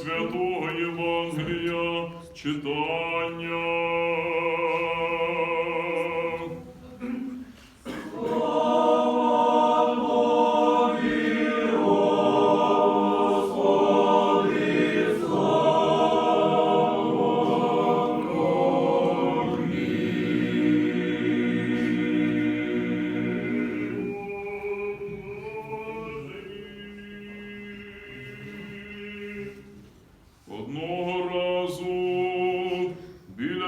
святого Євангелія читання.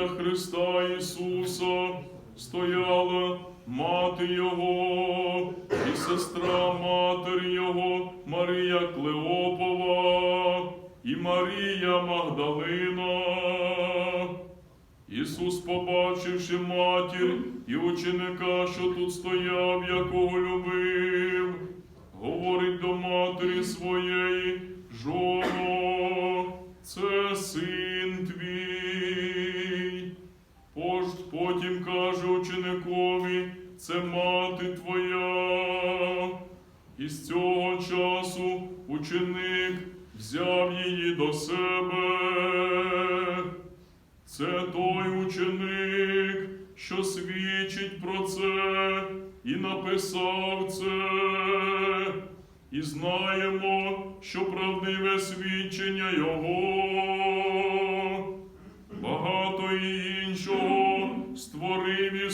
Біля Христа Ісуса стояла мати Його і сестра матері Його Марія Клеопова і Марія Магдалина. Ісус, побачивши матір і ученика, що тут стояв, якого любив, говорить до матері своєї, жоно, це син Потім каже ученикові, це мати твоя. І з цього часу ученик взяв її до себе. Це той ученик, що свідчить про це і написав це. І знаємо, що правдиве свідчення Його.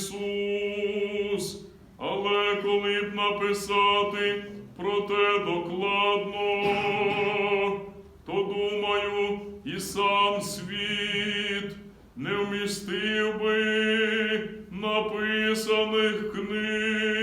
Ісус, але коли б написати про те докладно, то думаю, і сам світ не вмістив би написаних книг.